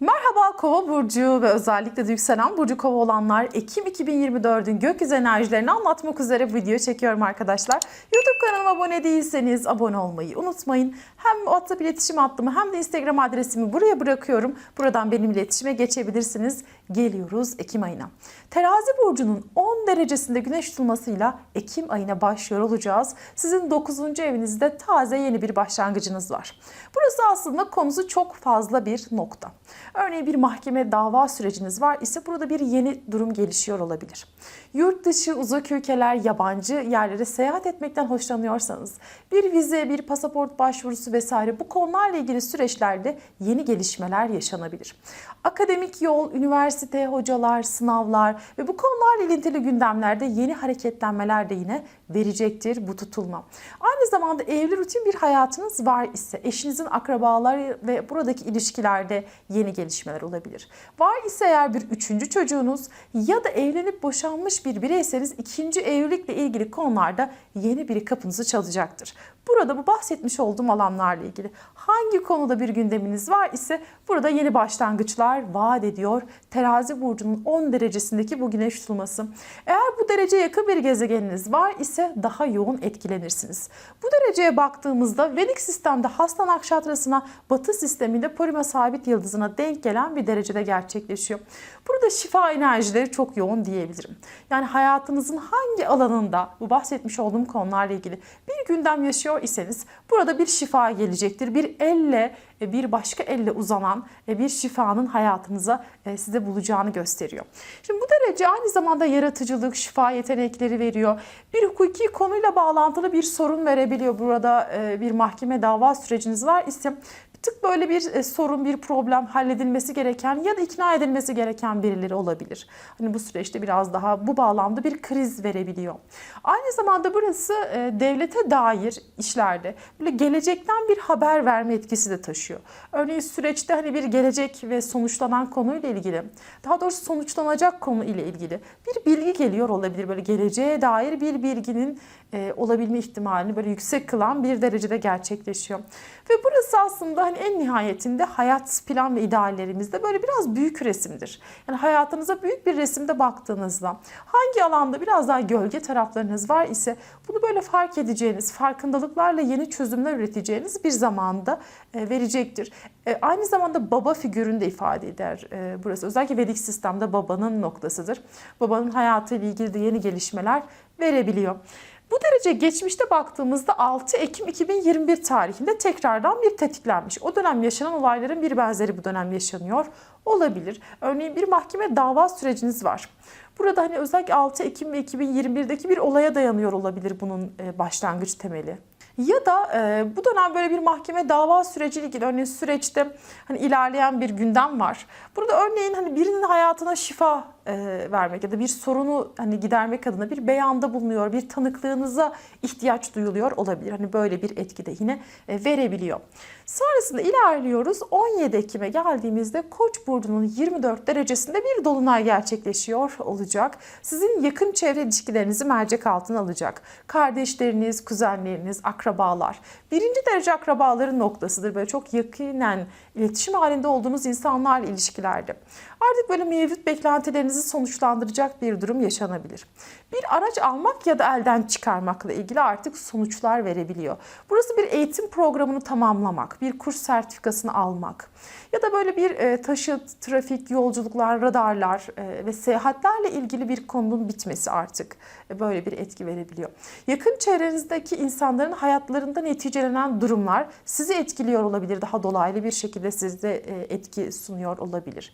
Merhaba Kova Burcu ve özellikle de yükselen Burcu Kova olanlar Ekim 2024'ün gökyüzü enerjilerini anlatmak üzere video çekiyorum arkadaşlar. YouTube kanalıma abone değilseniz abone olmayı unutmayın. Hem WhatsApp iletişim hattımı hem de Instagram adresimi buraya bırakıyorum. Buradan benimle iletişime geçebilirsiniz. Geliyoruz Ekim ayına. Terazi Burcu'nun 10 derecesinde güneş tutulmasıyla Ekim ayına başlıyor olacağız. Sizin 9. evinizde taze yeni bir başlangıcınız var. Burası aslında konusu çok fazla bir nokta. Örneğin bir mahkeme dava süreciniz var ise burada bir yeni durum gelişiyor olabilir. Yurt dışı, uzak ülkeler, yabancı yerlere seyahat etmekten hoşlanıyorsanız, bir vize, bir pasaport başvurusu vesaire bu konularla ilgili süreçlerde yeni gelişmeler yaşanabilir. Akademik yol, üniversite, hocalar, sınavlar ve bu konularla ilintili gündemlerde yeni hareketlenmeler de yine verecektir bu tutulma. Aynı zamanda evli rutin bir hayatınız var ise eşinizin akrabaları ve buradaki ilişkilerde yeni gelişmeler olabilir. Var ise eğer bir üçüncü çocuğunuz ya da evlenip boşanmış bir bireyseniz ikinci evlilikle ilgili konularda yeni biri kapınızı çalacaktır. Burada bu bahsetmiş olduğum alanlarla ilgili hangi konuda bir gündeminiz var ise burada yeni başlangıçlar vaat ediyor. Terazi burcunun 10 derecesindeki bu güneş tutulması. Eğer bu derece yakın bir gezegeniniz var ise daha yoğun etkilenirsiniz. Bu dereceye baktığımızda Vedik sistemde Hasta Nakşatrası'na Batı sisteminde Porima sabit yıldızına denk gelen bir derecede gerçekleşiyor. Burada şifa enerjileri çok yoğun diyebilirim. Yani hayatınızın hangi alanında bu bahsetmiş olduğum konularla ilgili bir gündem yaşıyor iseniz burada bir şifa gelecektir. Bir elle e, bir başka elle uzanan e, bir şifanın hayatınıza e, size bulacağını gösteriyor. Şimdi bu derece aynı zamanda yaratıcılık, şifa yetenekleri veriyor. Bir hukuki konuyla bağlantılı bir sorun verebiliyor. Burada bir mahkeme dava süreciniz var ise tık böyle bir sorun, bir problem halledilmesi gereken ya da ikna edilmesi gereken birileri olabilir. Hani bu süreçte biraz daha bu bağlamda bir kriz verebiliyor. Aynı zamanda burası devlete dair işlerde böyle gelecekten bir haber verme etkisi de taşıyor. Örneğin süreçte hani bir gelecek ve sonuçlanan konuyla ilgili, daha doğrusu sonuçlanacak konu ile ilgili bir bilgi geliyor olabilir. Böyle geleceğe dair bir bilginin e, olabilme ihtimalini böyle yüksek kılan bir derecede gerçekleşiyor. Ve burası aslında hani en nihayetinde hayat plan ve ideallerimizde böyle biraz büyük resimdir. Yani hayatınıza büyük bir resimde baktığınızda hangi alanda biraz daha gölge taraflarınız var ise bunu böyle fark edeceğiniz, farkındalıklarla yeni çözümler üreteceğiniz bir zamanda e, verecektir. E, aynı zamanda baba figürünü de ifade eder e, burası. Özellikle Vedik sistemde babanın noktasıdır. Babanın hayatıyla ilgili de yeni gelişmeler verebiliyor. Bu derece geçmişte baktığımızda 6 Ekim 2021 tarihinde tekrardan bir tetiklenmiş. O dönem yaşanan olayların bir benzeri bu dönem yaşanıyor olabilir. Örneğin bir mahkeme dava süreciniz var. Burada hani özellikle 6 Ekim ve 2021'deki bir olaya dayanıyor olabilir bunun başlangıç temeli. Ya da e, bu dönem böyle bir mahkeme dava süreciyle ilgili örneğin süreçte hani ilerleyen bir gündem var. Burada örneğin hani birinin hayatına şifa e, vermek ya da bir sorunu hani gidermek adına bir beyanda bulunuyor, bir tanıklığınıza ihtiyaç duyuluyor olabilir. Hani böyle bir etki de yine e, verebiliyor. Sonrasında ilerliyoruz. 17 Ekim'e geldiğimizde Koç burcunun 24 derecesinde bir dolunay gerçekleşiyor olacak. Sizin yakın çevre ilişkilerinizi mercek altına alacak. Kardeşleriniz, kuzenleriniz, akrabalar. Birinci derece akrabaların noktasıdır. Böyle çok yakinen iletişim halinde olduğunuz insanlarla ilişkilerde. Artık böyle mevcut beklentilerinizi sonuçlandıracak bir durum yaşanabilir. Bir araç almak ya da elden çıkarmakla ilgili artık sonuçlar verebiliyor. Burası bir eğitim programını tamamlamak, bir kurs sertifikasını almak ya da böyle bir e, taşıt, trafik, yolculuklar, radarlar e, ve seyahatlerle ilgili bir konunun bitmesi artık e, böyle bir etki verebiliyor. Yakın çevrenizdeki insanların hayatlarında neticelenen durumlar sizi etkiliyor olabilir. Daha dolaylı bir şekilde sizde etki sunuyor olabilir.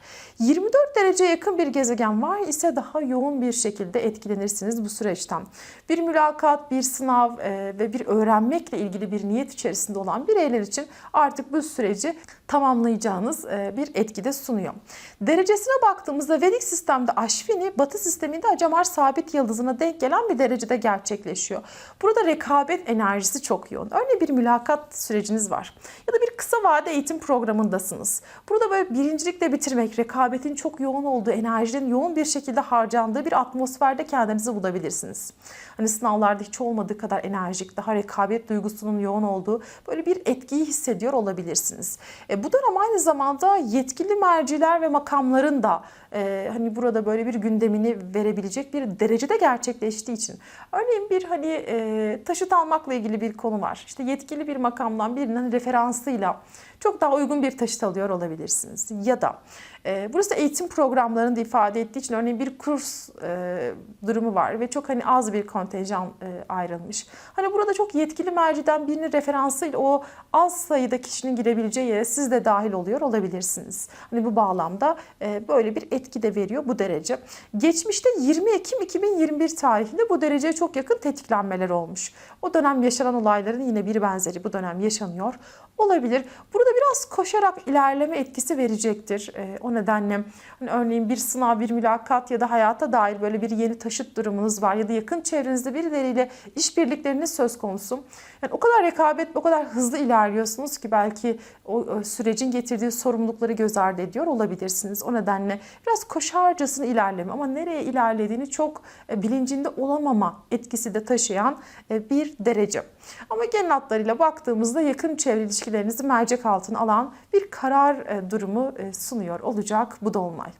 24 derece yakın bir gezegen var ise daha yoğun bir şekilde etkilenirsiniz bu süreçten. Bir mülakat, bir sınav ve bir öğrenmekle ilgili bir niyet içerisinde olan bireyler için artık bu süreci tamamlayacağınız bir etkide sunuyor. Derecesine baktığımızda Vedik sistemde Aşvini, Batı sisteminde Acamar sabit yıldızına denk gelen bir derecede gerçekleşiyor. Burada rekabet enerjisi çok yoğun. Örneğin bir mülakat süreciniz var ya da bir kısa vade eğitim programındasınız. Burada böyle birincilikle bitirmek, rekabetin çok yoğun olduğu, enerjinin yoğun bir şekilde harcandığı bir atmosferde kendinizi bulabilirsiniz. Hani sınavlarda hiç olmadığı kadar enerjik, daha rekabet duygusunun yoğun olduğu böyle bir etkiyi hissediyor olabilirsiniz. E, bu dönem aynı zamanda yetkili merciler ve makamların da e, hani burada böyle bir gündemini verebilecek bir derecede gerçekleştiği için. Örneğin bir hani e, taşıt almakla ilgili bir konu var. İşte yetkili bir makamdan birinin referansıyla çok daha uygun bir taşıt alıyor olabilirsiniz. Ya da e, burası eğitim programlarında ifade ettiği için örneğin bir kurs e, durumu var ve çok hani az bir kontenjan e, ayrılmış. Hani burada çok yetkili merciden birinin referansıyla o az sayıda kişinin girebileceği yere siz de dahil oluyor olabilirsiniz. Hani bu bağlamda e, böyle bir etki de veriyor bu derece. Geçmişte 20 Ekim 2021 tarihinde bu dereceye çok yakın tetiklenmeler olmuş. O dönem yaşanan olayların yine bir benzeri bu dönem yaşanıyor olabilir. Burada biraz koşarak ilerleme etkisi verecektir. E, nedenle hani örneğin bir sınav, bir mülakat ya da hayata dair böyle bir yeni taşıt durumunuz var ya da yakın çevrenizde birileriyle işbirlikleriniz söz konusu. Yani o kadar rekabet, o kadar hızlı ilerliyorsunuz ki belki o e, sürecin getirdiği sorumlulukları göz ardı ediyor olabilirsiniz. O nedenle biraz koşarcasına ilerleme ama nereye ilerlediğini çok e, bilincinde olamama etkisi de taşıyan e, bir derece. Ama genel hatlarıyla baktığımızda yakın çevre ilişkilerinizi mercek altına alan bir karar e, durumu e, sunuyor olacak bu dolunay.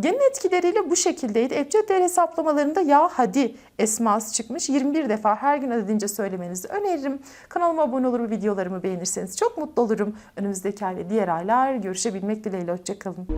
Genel etkileriyle bu şekildeydi. Ebced değer hesaplamalarında ya hadi esması çıkmış. 21 defa her gün adedince söylemenizi öneririm. Kanalıma abone olur ve videolarımı beğenirseniz çok mutlu olurum. Önümüzdeki ay ve diğer aylar görüşebilmek dileğiyle. Hoşçakalın.